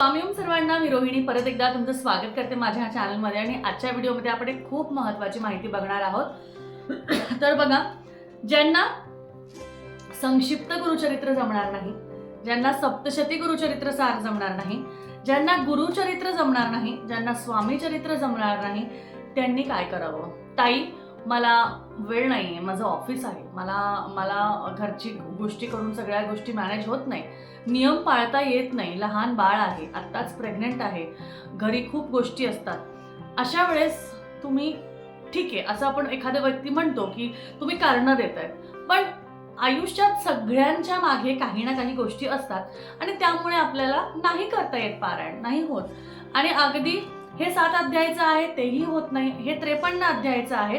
स्वामी सर्वांना मी रोहिणी. परत एकदा तुमचं स्वागत करते माझ्या चॅनलमध्ये आणि आजच्या व्हिडिओमध्ये आपण एक खूप महत्त्वाची माहिती बघणार आहोत. तर बघा ज्यांना संक्षिप्त गुरुचरित्र जमणार नाही ज्यांना सप्तशती गुरुचरित्र सार जमणार नाही ज्यांना गुरुचरित्र जमणार नाही ज्यांना स्वामी चरित्र जमणार नाही त्यांनी काय करावं? ताई मला वेळ नाही आहे माझं ऑफिस आहे. मला मला घरची गोष्टी करून सगळ्या गोष्टी मॅनेज होत नाही. नियम पाळता येत नाही. लहान बाळ आहे आत्ताच प्रेग्नेंट आहे. घरी खूप गोष्टी असतात. अशा वेळेस तुम्ही ठीक आहे असं आपण एखाद्या व्यक्ती म्हणतो की तुम्ही कारणं देत आहेत पण आयुष्यात सगळ्यांच्या मागे काही ना काही गोष्टी असतात आणि त्यामुळे आपल्याला नाही करता येत पारायण नाही होत. आणि अगदी हे सात अध्यायाचं आहे तेही होत नाही. हे त्रेपन्न अध्यायाचं आहे.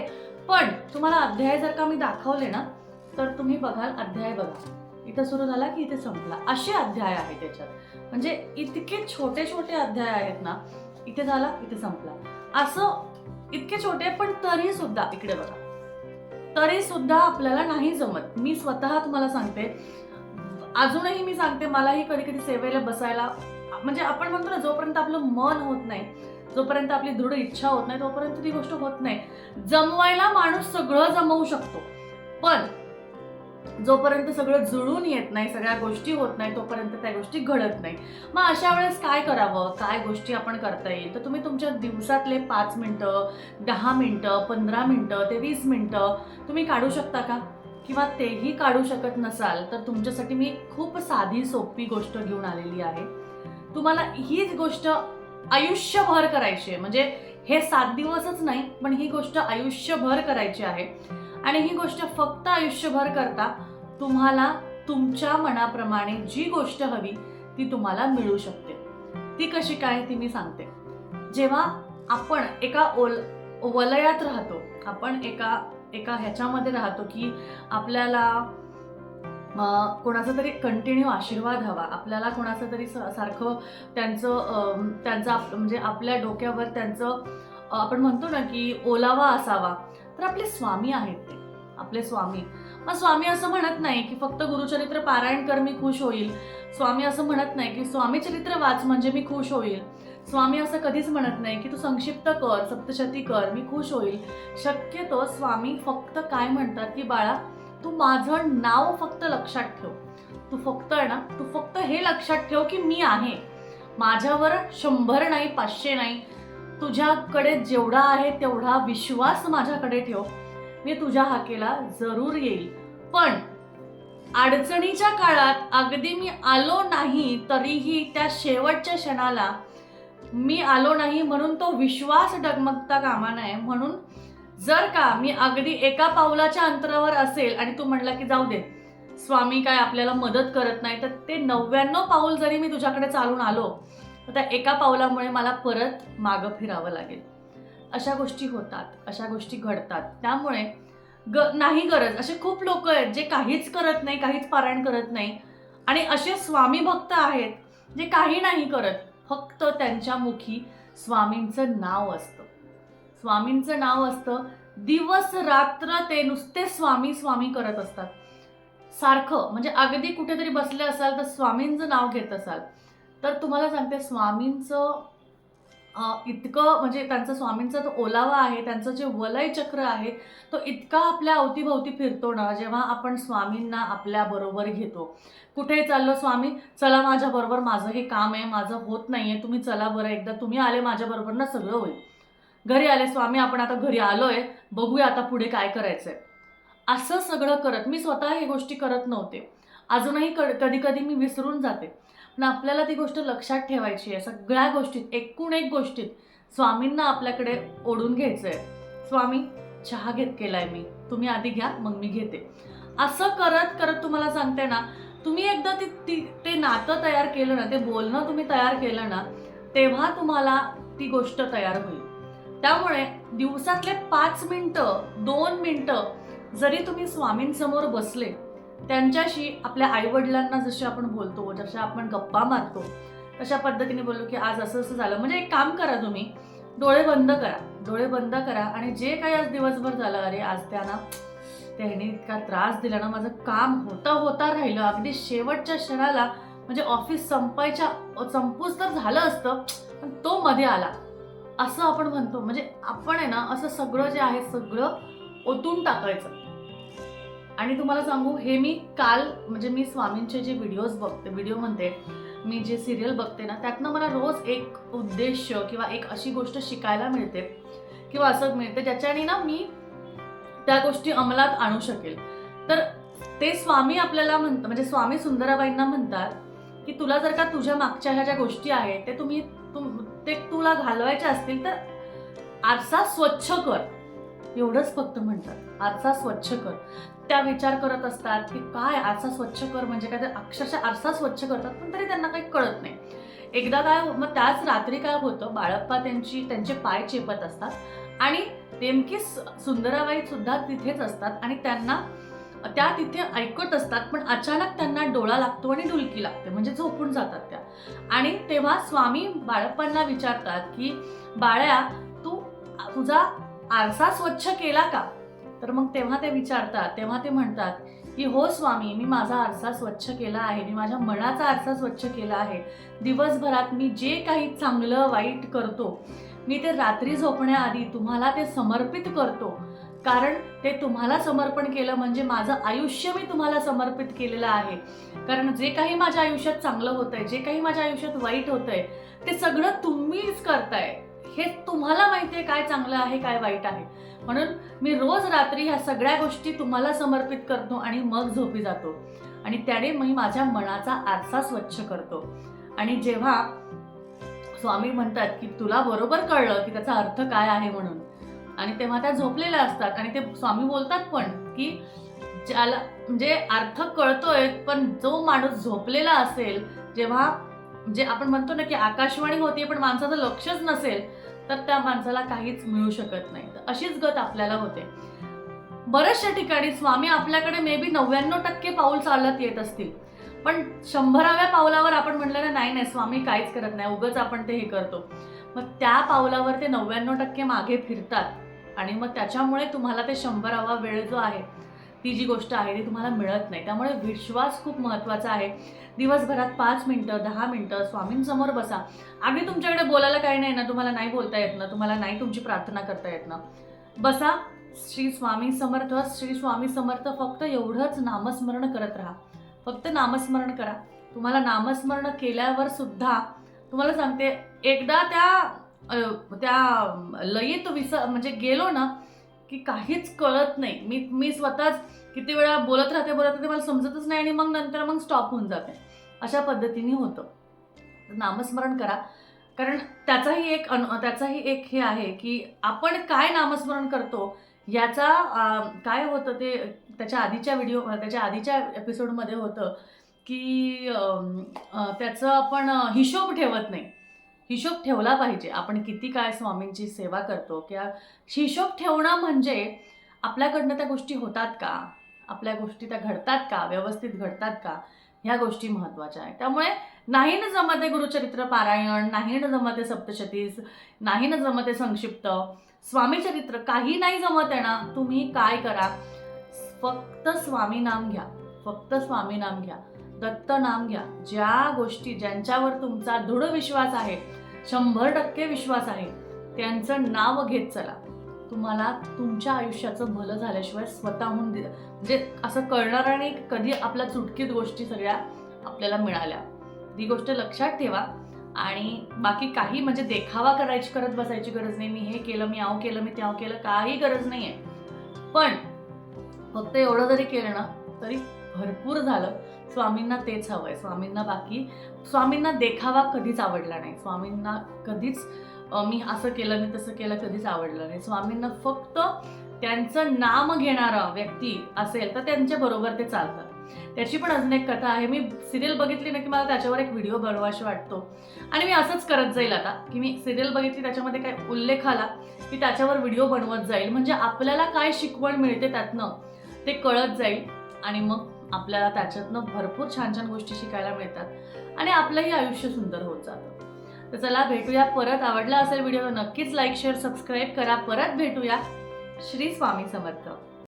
पण तुम्हाला अध्याय जर का मी दाखवले ना तर तुम्ही बघाल अध्याय बघा. इथं सुरू झाला की इथे संपला. असे अध्याय आहे त्याच्यात. म्हणजे इतके छोटे छोटे अध्याय आहेत ना इथे झाला इथे संपला. असं इतके छोटे पण तरी सुद्धा इकडे बघा. तरी सुद्धा आपल्याला नाही जमत. मी स्वतः तुम्हाला सांगते. अजूनही मी सांगते मलाही कधी कधी सेवेला बसायला म्हणजे आपण म्हणतो ना जोपर्यंत आपलं मन होत नाही जोपर्यंत आपली दृढ इच्छा होत नाही तोपर्यंत ती गोष्ट होत नाही. जमवायला माणूस सगळं जमवू शकतो. पण जोपर्यंत सगळं जुळून येत नाही सगळ्या गोष्टी होत नाही तोपर्यंत त्या गोष्टी घडत नाही. मग अशा वेळेस काय करावं? काय गोष्टी आपण करता येईल? तर तुम्ही तुमच्या दिवसातले पाच मिनटं दहा मिनटं पंधरा मिनटं ते वीस मिनटं तुम्ही काढू शकता का? किंवा तेही काढू शकत नसाल तर तुमच्यासाठी मी खूप साधी सोपी गोष्ट घेऊन आलेली आहे. तुम्हाला हीच गोष्ट आयुष्यभर करायची. आहे म्हणजे हे सात दिवसच नाही पण ही गोष्ट आयुष्यभर करायची आहे. आणि ही गोष्ट फक्त आयुष्यभर करता तुम्हाला तुमच्या मनाप्रमाणे जी गोष्ट हवी ती तुम्हाला मिळू शकते. ती कशी काय ती मी सांगते. जेव्हा आपण एका ओल वलयात राहतो आपण एका एका ह्याच्यामध्ये राहतो की आपल्याला कोणाचा तरी कंटिन्यू आशीर्वाद हवा. आपल्याला कोणाचं तरी स- सारखं त्यांचं त्यांचं त्यांचा आप- म्हणजे आपल्या डोक्यावर त्यांचं आपण म्हणतो ना की ओलावा असावा. तर आपले स्वामी आहेत ते. आपले स्वामी. मग स्वामी असं म्हणत नाही की फक्त गुरुचरित्र पारायण कर मी खुश होईल. स्वामी असं म्हणत नाही की स्वामी चरित्र वाच म्हणजे मी खुश होईल. स्वामी असं कधीच म्हणत नाही की तू संक्षिप्त कर सप्तशती कर मी खुश होईल. शक्यतो स्वामी फक्त काय म्हणतात की बाळा तू माझं नाव फक्त लक्षात ठेव. तू फक्त आहे ना तू फक्त हे लक्षात ठेव की मी आहे. माझ्यावर शंभर नाही पाचशे नाही. तुझ्याकडे जेवढा आहे तेवढा विश्वास माझ्याकडे ठेव. मी तुझ्या हाकेला जरूर येईल. पण अडचणीच्या काळात अगदी मी आलो नाही तरीही त्या शेवटच्या क्षणाला मी आलो नाही म्हणून तो विश्वास डगमगता कामा नये. म्हणून जर का मी अगदी एका पावलाच्या अंतरावर असेल आणि तू म्हणला की जाऊ दे स्वामी काय आपल्याला मदत करत नाही तर ते नव्याण्णव पाऊल जरी मी तुझ्याकडे चालून आलो तर त्या एका पावलामुळे मला परत मागं फिरावं लागेल. अशा गोष्टी होतात अशा गोष्टी घडतात. त्यामुळे ग नाही गरज. असे खूप लोक आहेत जे काहीच करत नाही काहीच पारायण करत नाही. आणि असे स्वामी भक्त आहेत जे काही नाही करत फक्त त्यांच्या मुखी स्वामींचं नाव असतं. स्वामींचं नाव असतं. दिवस रात्र ते नुसते स्वामी स्वामी करत असतात. सारखं म्हणजे अगदी कुठेतरी बसले असाल तर स्वामींचं नाव घेत असाल. तर तुम्हाला सांगते स्वामींचं इतकं म्हणजे त्यांचं स्वामींचा तो ओलावा आहे त्यांचं जे वलय चक्र आहे तो इतका आपल्या अवतीभोवती फिरतो ना जेव्हा आपण स्वामींना आपल्या बरोबर घेतो. कुठे चाललो स्वामी? चला माझ्याबरोबर माझं हे काम आहे माझं होत नाही आहे तुम्ही चला बरं एकदा तुम्ही आले माझ्याबरोबर ना सगळं होईल. घरी आले स्वामी आपण आता घरी आलोय. बघूया आता पुढे काय करायचंय. असं सगळं करत मी स्वतः हे गोष्टी करत नव्हते. अजूनही कधी कधी मी विसरून जाते. पण आपल्याला ती गोष्ट लक्षात ठेवायची आहे. सगळ्या गोष्टीत एकूण एक गोष्टीत स्वामींना आपल्याकडे ओढून घ्यायचं आहे स्वामी चहा घेत केलाय मी. तुम्ही आधी घ्या मग मी घेते. असं करत करत तुम्हाला सांगते ना तुम्ही एकदा ती ती ते नातं तयार केलं ना ते बोलणं तुम्ही तयार केलं ना तेव्हा तुम्हाला ती गोष्ट तयार होईल. त्यामुळे दिवसातले पाच मिनटं दोन मिनटं जरी तुम्ही स्वामींसमोर बसले त्यांच्याशी आपल्या आईवडिलांना जसे आपण बोलतो जसे आपण गप्पा मारतो तशा पद्धतीने बोललो की आज असं असं झालं. म्हणजे एक काम करा तुम्ही डोळे बंद करा. डोळे बंद करा आणि जे काही आज दिवसभर झालं अरे आज त्यांना त्याने इतका त्रास दिला ना माझं काम होता होता राहिलं. अगदी शेवटच्या क्षणाला म्हणजे ऑफिस संपायच्या संपूच तर झालं असतं पण तो मध्ये आला. असं आपण म्हणतो. म्हणजे आपण आहे ना असं सगळं जे आहे सगळं ओतून टाकायचं. आणि तुम्हाला सांगू हे मी काल म्हणजे मी स्वामींचे जे व्हिडिओज बघते व्हिडिओ म्हणते मी जे सिरियल बघते ना त्यातनं मला रोज एक उद्देश किंवा एक अशी गोष्ट शिकायला मिळते किंवा असं मिळते ज्याच्याने ना मी त्या गोष्टी अंमलात आणू शकेल. तर ते स्वामी आपल्याला म्हणतात म्हणजे स्वामी सुंदराबाईंना म्हणतात की तुला जर का तुझ्या मागच्या ह्या ज्या गोष्टी आहेत ते तुम्ही प्रत्येक ते तुला घालवायचे असतील तर आरसा स्वच्छ कर. एवढंच फक्त म्हणतात. आरसा स्वच्छ कर. त्या विचार करत असतात की काय आरसा स्वच्छ कर म्हणजे काय? तर अक्षरशः आरसा स्वच्छ करतात पण तरी त्यांना काही कळत नाही. एकदा काय हो-, मग त्याच रात्री काय होतं? बाळप्पा त्यांची त्यांचे पाय चेपत असतात आणि नेमकी सुंदराबाई सुद्धा तिथेच असतात आणि त्यांना त्या तिथे ऐकत असतात पण अचानक त्यांना डोळा लागतो आणि डुलकी लागते म्हणजे झोपून जातात त्या. आणि तेव्हा स्वामी बाळप्पांना विचारतात की बाळ्या तू तुझा आरसा स्वच्छ केला का? तर मग तेव्हा ते विचारतात तेव्हा ते म्हणतात की हो स्वामी मी माझा आरसा स्वच्छ केला आहे मी माझ्या मनाचा आरसा स्वच्छ केला आहे. दिवसभरात मी जे काही चांगलं वाईट करतो मी ते रात्री झोपण्याआधी तुम्हाला ते समर्पित करतो. कारण ते तुम्हाला समर्पण केलं म्हणजे माझं आयुष्य मी तुम्हाला समर्पित केलेलं आहे. कारण जे काही माझ्या आयुष्यात चांगलं होतंय जे काही माझ्या आयुष्यात वाईट होतंय ते सगळं तुम्हीच करताय. हे तुम्हाला माहिती आहे काय चांगलं आहे काय वाईट आहे. म्हणून मी रोज रात्री ह्या सगळ्या गोष्टी तुम्हाला समर्पित करतो आणि मग झोपी जातो. आणि त्याने मी माझ्या मनाचा आरसा स्वच्छ करतो. आणि जेव्हा स्वामी म्हणतात की तुला बरोबर कळलं की त्याचा अर्थ काय आहे म्हणून आणि तेव्हा त्या झोपलेल्या असतात. आणि ते स्वामी बोलतात पण की ज्याला म्हणजे अर्थ कळतोय पण जो माणूस झोपलेला असेल जेव्हा जे आपण म्हणतो ना की आकाशवाणी होती पण माणसाचं लक्षच नसेल तर त्या माणसाला काहीच मिळू शकत नाही. तर अशीच गत आपल्याला होते. बऱ्याचशा ठिकाणी स्वामी आपल्याकडे मे बी नव्याण्णव टक्के पाऊल चालत येत असतील. पण शंभराव्या पावलावर आपण म्हटलं ना नाही नाही स्वामी काहीच करत नाही. उगच आपण ते हे करतो. मग त्या पावलावर ते नव्याण्णव टक्के मागे फिरतात. आणि मग त्याच्यामुळे तुम्हाला ते शंभरावा वेळ जो आहे ती जी गोष्ट आहे ती तुम्हाला मिळत नाही. त्यामुळे विश्वास खूप महत्त्वाचा आहे. दिवसभरात पाच मिनटं दहा मिनटं स्वामींसमोर बसा. आम्ही तुमच्याकडे बोलायला काही नाही ना तुम्हाला नाही बोलता येत ना तुम्हाला नाही तुमची प्रार्थना करता येत ना. बसा श्री स्वामी समर्थ श्री स्वामी समर्थ फक्त एवढंच नामस्मरण करत राहा. फक्त नामस्मरण करा. तुम्हाला नामस्मरण केल्यावर सुद्धा तुम्हाला सांगते एकदा त्या त्या लयीत विस म्हणजे गेलो ना की काहीच कळत नाही. मी मी स्वतःच किती वेळा बोलत राहते बोलत राहते मला समजतच नाही आणि मग नंतर मग स्टॉप होऊन जाते. अशा पद्धतीने होतं. नामस्मरण करा. कारण त्याचाही एक अनु त्याचाही एक हे आहे की आपण काय नामस्मरण करतो याचा काय होतं ते त्याच्या आधीच्या व्हिडिओ त्याच्या आधीच्या एपिसोडमध्ये होतं की त्याचं आपण हिशोब ठेवत नाही. हिशोब ठेवला पाहिजे. आपण किती काय स्वामींची सेवा करतो किंवा हिशोब ठेवणं म्हणजे आपल्याकडनं त्या गोष्टी होतात का? आपल्या गोष्टी त्या घडतात का? व्यवस्थित घडतात का? ह्या गोष्टी महत्त्वाच्या आहेत. त्यामुळे नाही ना जमते गुरुचरित्र पारायण नाही ना जमते सप्तशतीस नाही ना जमते संक्षिप्त. स्वामीचरित्र काही नाही जमत आहे ना तुम्ही काय करा? फक्त स्वामी नाम घ्या. फक्त स्वामी नाम घ्या. दत्त नाम घ्या. ज्या गोष्टी ज्यांच्यावर तुमचा दृढ विश्वास आहे शंभर टक्के विश्वास आहे. त्यांचं नाव घेत चला. तुम्हाला तुमच्या आयुष्याचं भलं झाल्याशिवाय स्वतःहून दि- म्हणजे असं कळणार नाही कधी आपल्या चुटकीत गोष्टी सगळ्या आपल्याला मिळाल्या. ती गोष्ट लक्षात ठेवा. आणि बाकी काही म्हणजे देखावा करायची करत बसायची गरज नाही. मी हे केलं मी आव केलं मी त्याव केलं काही गरज नाही आहे पण फक्त एवढं जरी केलं ना तरी भरपूर झालं. स्वामींना तेच हवं आहे स्वामींना बाकी स्वामींना देखावा कधीच आवडला नाही. स्वामींना कधीच मी असं केलं मी तसं केलं कधीच आवडलं नाही. स्वामींना फक्त त्यांचं नाम घेणारा व्यक्ती असेल तर त्यांच्याबरोबर ते चालतात. त्याची पण अजून एक कथा आहे. मी सिरियल बघितली ना की मला त्याच्यावर एक व्हिडिओ बनवाशी वाटतो. आणि मी असंच करत जाईल आता की मी सिरियल बघितली त्याच्यामध्ये काय उल्लेख आला की त्याच्यावर व्हिडिओ बनवत जाईल. म्हणजे आपल्याला काय शिकवण मिळते त्यातनं ते कळत जाईल. आणि मग आपल्याला त्याच्यातनं भरपूर छान छान गोष्टी शिकायला मिळतात आणि आपलंही आयुष्य सुंदर होत जातं. तर चला भेटूया परत. आवडला असेल व्हिडिओ नक्कीच लाईक शेअर सबस्क्राईब करा. परत भेटूया. श्री स्वामी समर्थ.